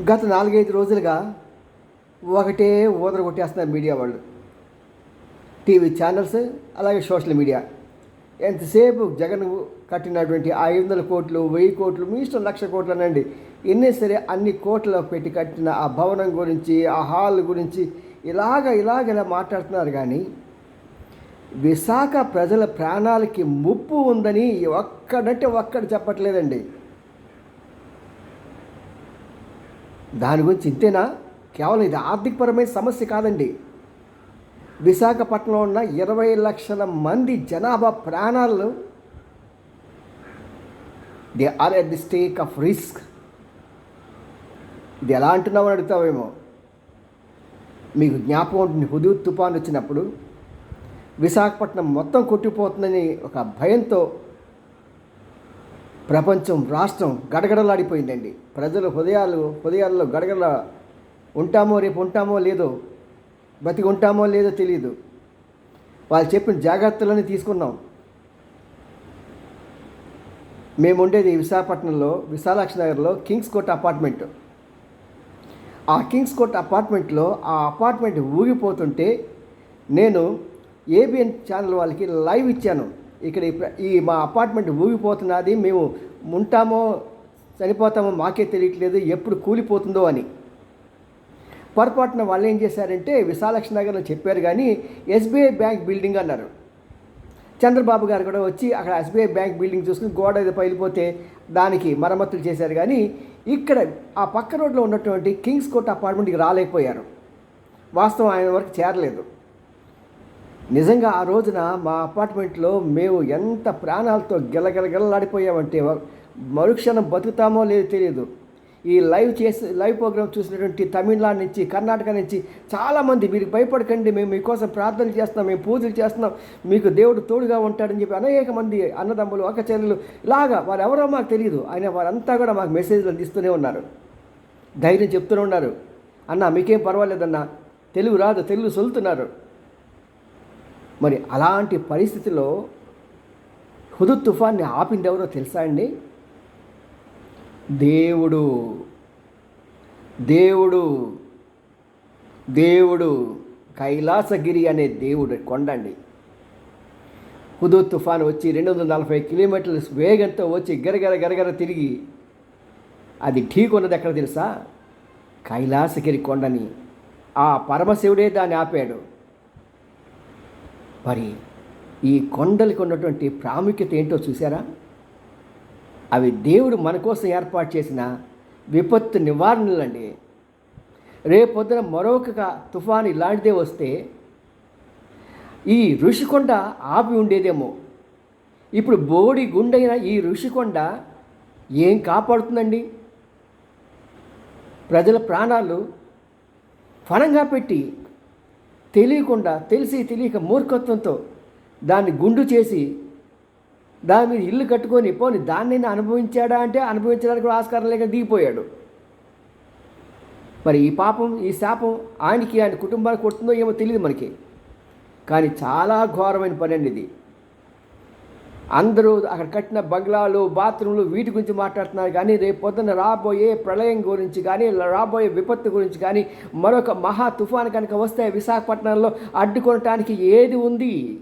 గత నాలుగైదు రోజులుగా ఒకటే ఊదర కొట్టేస్తున్నారు మీడియా వాళ్ళు. టీవీ ఛానల్స్ అలాగే సోషల్ మీడియా. ఎంతసేపు జగన్ కట్టినటువంటి ఐదు వందల కోట్లు వెయ్యి కోట్లు మీ ఇష్టం లక్ష కోట్లు అనండి ఎన్ని సరే అన్ని కోట్ల పెట్టి కట్టిన ఆ భవనం గురించి ఆ హాల్ గురించి ఇలాగ ఇలాగ ఇలా మాట్లాడుతున్నారు కానీ విశాఖ ప్రజల ప్రాణాలకి ముప్పు ఉందని ఒక్కడంటే ఒక్కడు చెప్పట్లేదండి. దాని గురించి ఇంతేనా? కేవలం ఇది ఆర్థికపరమైన సమస్య కాదండి. విశాఖపట్నంలో ఉన్న ఇరవై లక్షల మంది జనాభా ప్రాణాలు they are at the stake of risk. ఇది ఎలా అంటున్నామని అడుగుతావేమో. మీకు జ్ఞాపకం ఉంటుంది హుదూద్ తుఫాన్ వచ్చినప్పుడు విశాఖపట్నం మొత్తం కొట్టిపోతుందని ఒక భయంతో ప్రపంచం రాష్ట్రం గడగడలాడిపోయిందండి. ప్రజలు హృదయాలు హృదయాల్లో గడగడ ఉంటామో రేపు ఉంటామో లేదో బతికి ఉంటామో లేదో తెలియదు వాళ్ళు చెప్పిన జాగ్రత్తలని తీసుకున్నాం. మేము ఉండేది విశాఖపట్నంలో విశాలాక్షి నగర్లో కింగ్స్ కోర్ట్ అపార్ట్మెంట్. ఆ కింగ్స్ కోర్ట్ అపార్ట్మెంట్లో ఆ అపార్ట్మెంట్ ఊగిపోతుంటే నేను ఏబిఎన్ ఛానల్ వాళ్ళకి లైవ్ ఇచ్చాను. ఇక్కడ ఈ మా అపార్ట్మెంట్ ఊగిపోతున్నది మేము ఉంటామో చనిపోతామో మాకే తెలియట్లేదు ఎప్పుడు కూలిపోతుందో అని. పొరపాటున వాళ్ళు ఏం చేశారంటే విశాలక్ష్మి నగర్లో చెప్పారు కానీ ఎస్బీఐ బ్యాంక్ బిల్డింగ్ అన్నారు. చంద్రబాబు గారు కూడా వచ్చి అక్కడ ఎస్బీఐ బ్యాంక్ బిల్డింగ్ చూసుకుని గోడ ఏదో పగిలిపోతే దానికి మరమ్మతులు చేశారు కానీ ఇక్కడ ఆ పక్క రోడ్లో ఉన్నటువంటి కింగ్స్ కోట్ అపార్ట్మెంట్కి రాలేకపోయారు. వాస్తవం ఆయన వరకు చేరలేదు. నిజంగా ఆ రోజున మా అపార్ట్మెంట్లో మేము ఎంత ప్రాణాలతో గెలగెలగెలలాడిపోయామంటే మరుక్షణం బతుకుతామో లేదో తెలియదు. ఈ లైవ్ చేసి లైవ్ ప్రోగ్రామ్ చూసినటువంటి తమిళనాడు నుంచి కర్ణాటక నుంచి చాలామంది మీరు భయపడకండి మేము మీకోసం ప్రార్థనలు చేస్తున్నాం మేము పూజలు చేస్తున్నాం మీకు దేవుడు తోడుగా ఉంటాడని చెప్పి అనేక మంది అన్నదమ్ములు అక్కచెల్లెలు ఇలాగా వారు ఎవరో మాకు తెలియదు. ఆయన వారంతా కూడా మాకు మెసేజ్లు అందిస్తూనే ఉన్నారు. ధైర్యం చెప్తూనే ఉన్నారు. అన్న మీకేం పర్వాలేదన్న తెలుగు రాదు తెలుగు సొలుతున్నారు మరి అలాంటి పరిస్థితిలో హుదు తుఫాన్ని ఆపింది ఎవరో తెలుసా అండి? దేవుడు. దేవుడు. దేవుడు. కైలాసగిరి అనే దేవుడు కొండండి. హుదు తుఫాన్ వచ్చి రెండు వందల నలభై కిలోమీటర్ల వేగంతో వచ్చి గరగర గరగర తిరిగి అది ఢీకొన్నది ఎక్కడ తెలుసా? కైలాసగిరి కొండని. ఆ పరమశివుడే దాన్ని ఆపాడు. మరి ఈ కొండలకు ఉన్నటువంటి ప్రాముఖ్యత ఏంటో చూసారా అవి దేవుడు మన కోసం ఏర్పాటు చేసిన విపత్తు నివారణలండి. రేపొద్దున మరొక తుఫాను ఇలాంటిదే వస్తే ఈ ఋషికొండ ఆపి ఉండేదేమో. ఇప్పుడు బోడి గుండైన ఈ ఋషికొండ ఏం కాపాడుతుందండి? ప్రజల ప్రాణాలు ఫలంగా పెట్టి తెలియకుండా తెలిసి తెలియక మూర్ఖత్వంతో దాన్ని గుండు చేసి దాని మీద ఇల్లు కట్టుకొని పోని దాన్ని అనుభవించాడా అంటే అనుభవించడానికి కూడా ఆస్కారం లేక దిగిపోయాడు. మరి ఈ పాపం ఈ శాపం ఆయనకి ఆయన కుటుంబానికి కొడుతుందో ఏమో తెలియదు మనకి. కానీ చాలా ఘోరమైన పని అండి ఇది. అందరూ అక్కడ కట్టిన బంగ్లాలు బాత్రూమ్లు వీటి గురించి మాట్లాడుతున్నారు. కానీ రేపు పొద్దున్న రాబోయే ప్రళయం గురించి కానీ రాబోయే విపత్తు గురించి కానీ మరొక మహా తుఫాన్ కనుక వస్తే విశాఖపట్నంలో అడ్డుకొనటానికి ఏది ఉంది?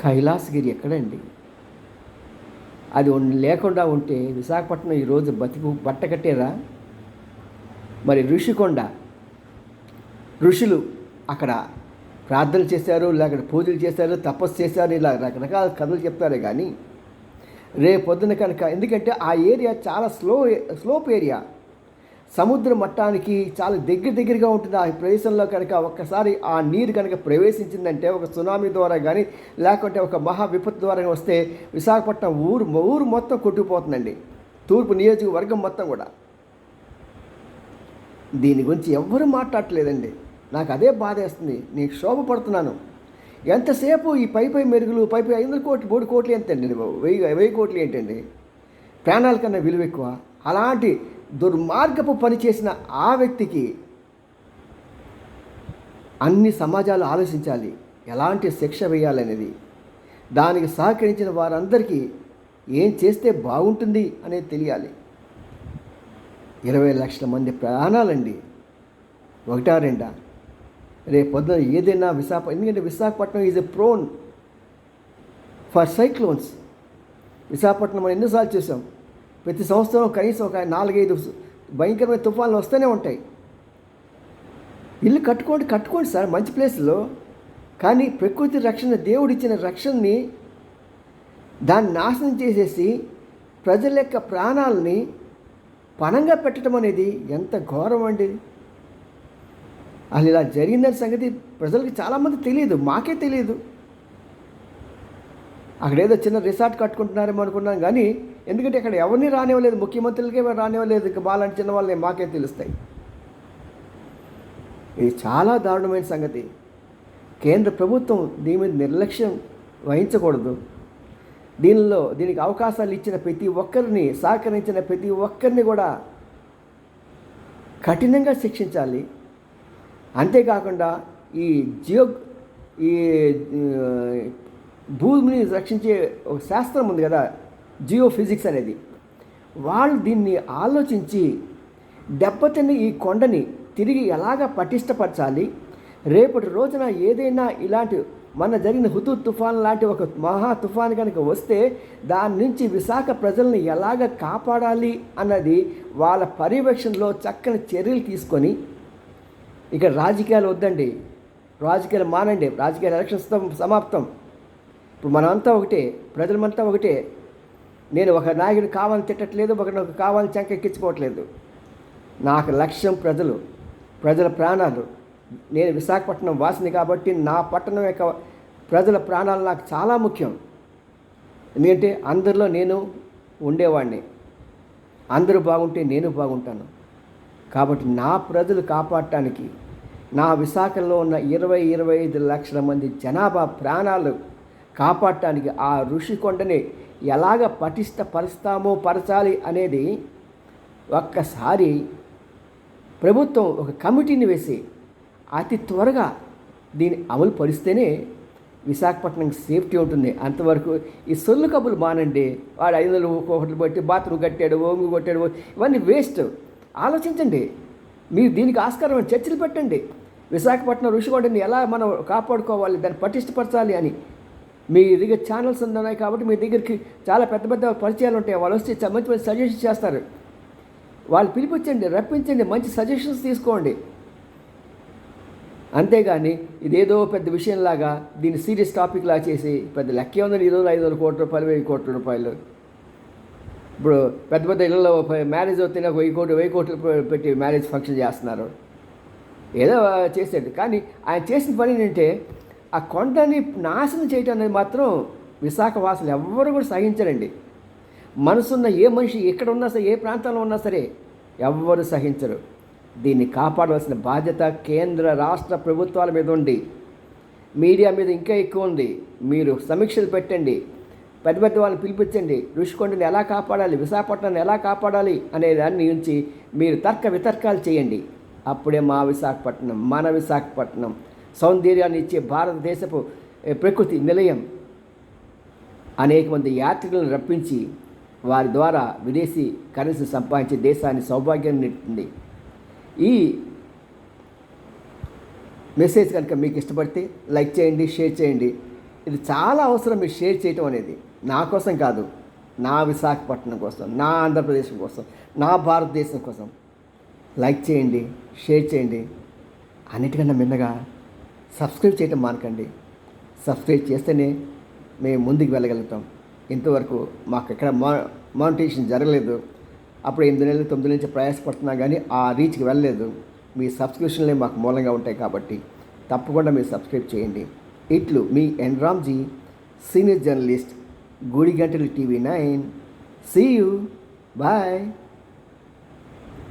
కైలాసగిరి ఎక్కడండి? అది లేకుండా ఉంటే విశాఖపట్నం ఈరోజు బతికు బట్ట కట్టేరా? మరి ఋషికొండ ఋషులు అక్కడ ప్రార్థనలు చేశారు లేకపోతే పూజలు చేశారు తపస్సు చేశారు ఇలా రకరకాల కథలు చెప్తారే కానీ రేపు పొద్దున కనుక ఎందుకంటే ఆ ఏరియా చాలా స్లో స్లోప్ ఏరియా. సముద్ర మట్టానికి చాలా దగ్గర దగ్గరగా ఉంటుంది. ఆ ప్రదేశంలో కనుక ఒక్కసారి ఆ నీరు కనుక ప్రవేశించిందంటే ఒక సునామీ ద్వారా కానీ లేకుంటే ఒక మహా విపత్తు ద్వారా వస్తే విశాఖపట్నం ఊరు ఊరు మొత్తం కొట్టుకుపోతుందండి. తూర్పు నియోజకవర్గం మొత్తం కూడా. దీని గురించి ఎవ్వరూ మాట్లాడట్లేదండి. నాకు అదే బాధేస్తుంది నీకు శోభపడుతున్నాను ఎంతసేపు ఈ పై పై మెరుగులు పై పై ఐదు కోట్లు మూడు కోట్లు ఎంతండి వెయ్యి వెయ్యి కోట్లు ఏంటండి? ప్రాణాల కన్నా విలువ ఎక్కువ. అలాంటి దుర్మార్గపు పని చేసిన ఆ వ్యక్తికి అన్ని సమాజాలు ఆలోచించాలి. ఎలాంటి శిక్ష వేయాలనేది. దానికి సహకరించిన వారందరికీ ఏం చేస్తే బాగుంటుంది అనేది తెలియాలి. ఇరవై లక్షల మంది ప్రాణాలండి. ఒకటా రెండా? రేపు పొద్దున ఏదైనా విశాఖ ఎందుకంటే Visakhapatnam is a prone for cyclones Visakhapatnam మనం ఎన్నోసార్లు చూసాం? ప్రతి సంవత్సరం కనీసం ఒక నాలుగైదు భయంకరమైన తుఫాన్లు వస్తూనే ఉంటాయి. ఇల్లు కట్టుకోండి కట్టుకోండి సార్ మంచి ప్లేస్లో కానీ ప్రకృతి రక్షణ దేవుడిచ్చిన రక్షణని దాన్ని నాశనం చేసేసి ప్రజల యొక్క ప్రాణాలని పణంగా పెట్టడం అనేది ఎంత ఘోరం అండి. అసలు ఇలా జరిగిందనే సంగతి ప్రజలకు చాలామంది తెలియదు మాకే తెలియదు. అక్కడ ఏదో చిన్న రిసార్ట్ కట్టుకుంటున్నారేమో అనుకున్నాం కానీ ఎందుకంటే అక్కడ ఎవరిని రానివ్వలేదు ముఖ్యమంత్రులకే రానివ్వలేదు ఇక బాలాంటి చిన్న వాళ్ళే మాకే తెలుస్తాయి. ఇది చాలా దారుణమైన సంగతి. కేంద్ర ప్రభుత్వం దీని మీద నిర్లక్ష్యం వహించకూడదు. దీనిలో దీనికి అవకాశాలు ఇచ్చిన ప్రతి ఒక్కరిని సహకరించిన ప్రతి ఒక్కరిని కూడా కఠినంగా శిక్షించాలి. అంతేకాకుండా ఈ జియో ఈ భూమిని రక్షించే ఒక శాస్త్రం ఉంది కదా జియో ఫిజిక్స్ అనేది. వాళ్ళు దీన్ని ఆలోచించి దెబ్బతిని ఈ కొండని తిరిగి ఎలాగ పటిష్టపరచాలి? రేపటి రోజున ఏదైనా ఇలాంటి మన జరిగిన హుతు తుఫాన్ లాంటి ఒక మహా తుఫాన్ కనుక వస్తే దాని నుంచి విశాఖ ప్రజల్ని ఎలాగ కాపాడాలి అన్నది వాళ్ళ పర్యవేక్షణలో చక్కని చర్యలు తీసుకొని ఇక రాజకీయాలు వద్దండి. రాజకీయాలు మానండి. రాజకీయాలు ఎలక్షన్స్ సమాప్తం. ఇప్పుడు మనమంతా ఒకటే ప్రజలమంతా ఒకటే. నేను ఒక నాయకుడు కావాలని తిట్టట్లేదు ఒక నాకు కావాలని చెంకెక్కించుకోవట్లేదు. నాకు లక్ష్యం ప్రజలు ప్రజల ప్రాణాలు. నేను విశాఖపట్నం వాసిని కాబట్టి నా పట్టణం యొక్క ప్రజల ప్రాణాలు నాకు చాలా ముఖ్యం. ఎందుకంటే అందరిలో నేను ఉండేవాడిని. అందరూ బాగుంటే నేను బాగుంటాను. కాబట్టి నా ప్రజలు కాపాడటానికి నా విశాఖలో ఉన్న ఇరవై ఇరవై ఐదు లక్షల మంది జనాభా ప్రాణాలు కాపాడటానికి ఆ ఋషికొండని ఎలాగ పటిష్టపరుస్తామో పరచాలి అనేది ఒక్కసారి ప్రభుత్వం ఒక కమిటీని వేసి అతి త్వరగా దీన్ని అమలు పరిస్తేనే విశాఖపట్నం సేఫ్టీ ఉంటుంది. అంతవరకు ఈ సొల్లు కబులు మానండి. వాడు ఐదు వందలు ఒకటి బట్టి బాత్రూమ్ కట్టాడు ఓంగు కొట్టాడు ఇవన్నీ వేస్ట్. ఆలోచించండి. మీరు దీనికి ఆస్కారం చర్చలు పెట్టండి. విశాఖపట్నం ఋషికొండని ఎలా మనం కాపాడుకోవాలి దాన్ని పటిష్టపరచాలి అని. మీ దగ్గర ఛానల్స్ ఉన్నాయి కాబట్టి మీ దగ్గరికి చాలా పెద్ద పెద్ద పరిచయాలు ఉంటాయి. వాళ్ళు వస్తే మంచి మంచి సజెషన్స్ చేస్తారు. వాళ్ళు పిలిపించండి రప్పించండి మంచి సజెషన్స్ తీసుకోండి. అంతేగాని ఇదేదో పెద్ద విషయంలాగా దీన్ని సీరియస్ టాపిక్ లాగా చేసి పెద్ద లెక్కే ఉందని ఈరోజు ఐదు వందల కోట్ల రూపాయలు వెయ్యి కోట్ల రూపాయలు. ఇప్పుడు పెద్ద పెద్ద ఇళ్ళలో మ్యారేజ్ అవుతేనే ఒక వెయ్యి కోట్లు వెయ్యి కోట్లు పెట్టి మ్యారేజ్ ఫంక్షన్ చేస్తున్నారు. ఏదో చేసేది. కానీ ఆయన చేసిన పని ఏంటంటే ఆ కొండని నాశనం చేయటం అనేది మాత్రం విశాఖ వాసులు ఎవ్వరు కూడా సహించరండి. మనసున్న ఏ మనిషి ఎక్కడ ఉన్నా సరే ఏ ప్రాంతంలో ఉన్నా సరే ఎవ్వరు సహించరు. దీన్ని కాపాడవలసిన బాధ్యత కేంద్ర రాష్ట్ర ప్రభుత్వాల మీద ఉంది. మీడియా మీద ఇంకా ఎక్కువ ఉంది. మీరు సమీక్షలు పెట్టండి. పెద్ద పెద్ద వాళ్ళని పిలిపించండి. ఋషికొండని ఎలా కాపాడాలి? విశాఖపట్నాన్ని ఎలా కాపాడాలి? అనే దాన్ని ఉంచి మీరు తర్క వితర్కాలు చేయండి. అప్పుడే మా విశాఖపట్నం మన విశాఖపట్నం సౌందర్యాన్ని ఇచ్చే భారతదేశపు ప్రకృతి నిలయం. అనేక మంది యాత్రికులను రప్పించి వారి ద్వారా విదేశీ కరెన్సీ సంపాదించి దేశాన్ని సౌభాగ్యాన్ని నెట్టింది ఈ మెసేజ్ కనుక మీకు ఇష్టపడితే లైక్ చేయండి షేర్ చేయండి. ఇది చాలా అవసరం మీరు షేర్ చేయటం అనేది. నా కోసం కాదు నా విశాఖపట్నం కోసం నా ఆంధ్రప్రదేశ్ కోసం నా భారతదేశం కోసం. లైక్ చేయండి షేర్ చేయండి. అన్నిటికన్నా మిన్నగా సబ్స్క్రైబ్ చేయటం మానకండి. సబ్స్క్రైబ్ చేస్తేనే మేము ముందుకు వెళ్ళగలుగుతాం. ఇంతవరకు మాకు ఎక్కడ మా మానిటేషన్ జరగలేదు. అప్పుడు ఎనిమిది నెలలు తొమ్మిది నుంచి ప్రయాసపడుతున్నా కానీ ఆ రీచ్కి వెళ్ళలేదు. మీ సబ్స్క్రిప్షన్లే మాకు మూలంగా ఉంటాయి కాబట్టి తప్పకుండా మీరు సబ్స్క్రైబ్ చేయండి. ఇట్లు మీ N Ramji senior journalist Gudigantalu TV nine. See you bye